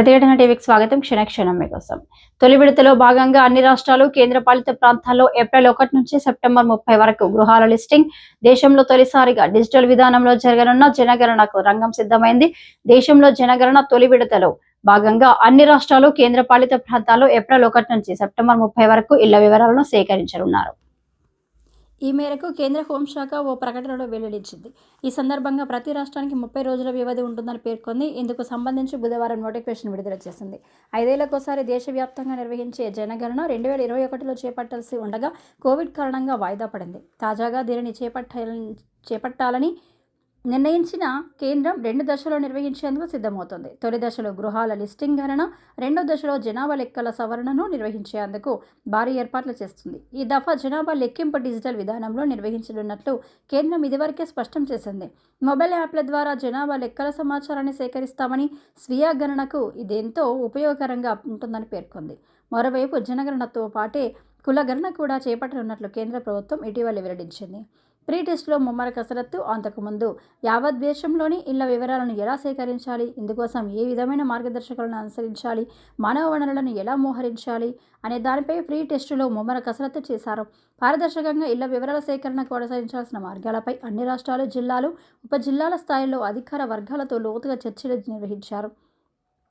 ప్రతిఘటన టీవీకి స్వాగతం. క్షణక్షణం మీకోసం. తొలి విడతలో భాగంగా అన్ని రాష్ట్రాలు కేంద్రపాలిత ప్రాంతాల్లో ఏప్రిల్ ఒకటి నుంచి సెప్టెంబర్ ముప్పై వరకు గృహాల లిస్టింగ్ దేశంలో తొలిసారిగా డిజిటల్ విధానంలో జరగనున్న జనగణనకు రంగం సిద్ధమైంది. దేశంలో జనగణన తొలి విడతలో భాగంగా అన్ని రాష్ట్రాలు కేంద్రపాలిత ప్రాంతాల్లో ఏప్రిల్ ఒకటి నుంచి సెప్టెంబర్ ముప్పై వరకు ఇళ్ళ వివరాలను సేకరించనున్నారు. ఈ మేరకు కేంద్ర హోంశాఖ ఓ ప్రకటనలో వెల్లడించింది. ఈ సందర్భంగా ప్రతి రాష్ట్రానికి ముప్పై రోజుల వ్యవధి ఉంటుందని పేర్కొంది. ఇందుకు సంబంధించి బుధవారం నోటిఫికేషన్ విడుదల చేసింది. ఐదేళ్ళకోసారి దేశవ్యాప్తంగా నిర్వహించే జనగణన రెండు వేల ఇరవై ఒకటిలో చేపట్టాల్సి ఉండగా కోవిడ్ కారణంగా వాయిదా పడింది. తాజాగా దీనిని చేపట్ట చేపట్టాలని నిర్ణయించిన కేంద్రం రెండు దశలో నిర్వహించేందుకు సిద్ధమవుతుంది. తొలి దశలో గృహాల లిస్టింగ్ గణన రెండో దశలో జనాభా లెక్కల సవరణను నిర్వహించేందుకు భారీ ఏర్పాట్లు చేస్తుంది. ఈ దఫా జనాభా లెక్కింపు డిజిటల్ విధానంలో నిర్వహించనున్నట్లు కేంద్రం ఇదివరకే స్పష్టం చేసింది. మొబైల్ యాప్ల ద్వారా జనాభా లెక్కల సమాచారాన్ని సేకరిస్తామని స్వీయ గణనకు ఇదెంతో ఉపయోగకరంగా ఉంటుందని పేర్కొంది. మరోవైపు జనగణనతో పాటే కులగణన కూడా చేపట్టనున్నట్లు కేంద్ర ప్రభుత్వం ఇటీవల వెల్లడించింది. ప్రీ టెస్ట్లో ముమ్మర కసరత్తు అంతకుముందు. యావత్ దేశంలోని ఇళ్ళ వివరాలను ఎలా సేకరించాలి? ఇందుకోసం ఏ విధమైన మార్గదర్శకాలను అనుసరించాలి? మానవ వనరులను ఎలా మోహరించాలి? అనే దానిపై ప్రీ టెస్టులో ముమ్మర కసరత్తు చేశారు. పారదర్శకంగా ఇళ్ళ వివరాల సేకరణ కొనసాగించాల్సిన మార్గాలపై అన్ని రాష్ట్రాలు జిల్లాలు ఉప జిల్లాల స్థాయిలో అధికార వర్గాలతో లోతుగా చర్చలు నిర్వహించారు.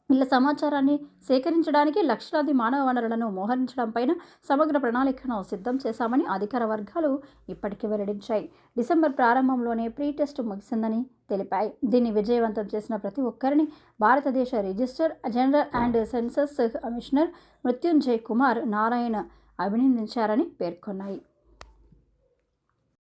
ఇళ్ళ సమాచారాన్ని సేకరించడానికి లక్షలాది మానవ వనరులను మోహరించడంపైన సమగ్ర ప్రణాళికను సిద్ధం చేశామని అధికార వర్గాలు ఇప్పటికే వెల్లడించాయి. డిసెంబర్ ప్రారంభంలోనే ప్రీ టెస్ట్ ముగిసిందని తెలిపాయి. దీన్ని విజయవంతం చేసిన ప్రతి ఒక్కరిని భారతదేశ registrar general and census commissioner Mrityunjay Kumar Narayan అభినందించారని పేర్కొన్నాయి.